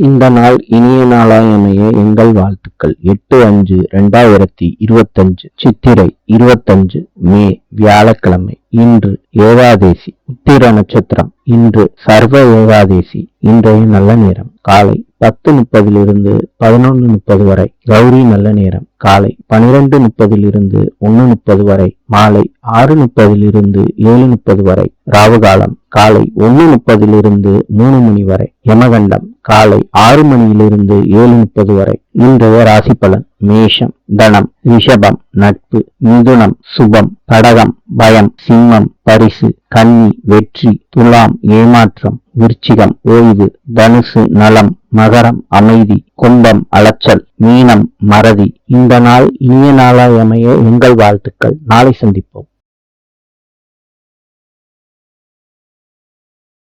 இந்த நாள் இனிய நாளாய் அமைய எங்கள் வாழ்த்துக்கள். எட்டு அஞ்சு ரெண்டாயிரத்தி இருபத்தஞ்சு சித்திரை இருபத்தஞ்சு மே வியாழக்கிழமை. இன்று ஏகாதேசி உத்திர நட்சத்திரம். இன்று சர்வ ஏகாதேசி இன்றைய நல்ல நேரம். காலை பத்து முப்பதிலிருந்து பதினொன்று முப்பது வரை. கௌரி நல்ல நேரம். காலை பனிரெண்டு முப்பதிலிருந்து ஒன்று முப்பது வரை. மாலை ஆறு முப்பதிலிருந்து ஏழு முப்பது வரை. ராவுகாலம். காலை ஒன்று முப்பதிலிருந்து மூணு மணி வரை. யமகண்டம். காலை ஆறு மணியிலிருந்து ஏழு முப்பது வரை. இன்றைய ராசி பலன் மேஷம் தனம் ரிஷபம் நட்பு மிதுனம் சுபம் கடகம் பயம் சிம்மம் பரிசு கன்னி வெற்றி துலாம் ஏமாற்றம் விருச்சிகம் ஓய்வு தனுசு நலம் மகரம் அமைதி கும்பம் அலைச்சல் மீனம் மறதி. இந்த நாள் இனிய நாளாய் அமைய எங்கள் வாழ்த்துக்கள். நாளை சந்திப்போம்.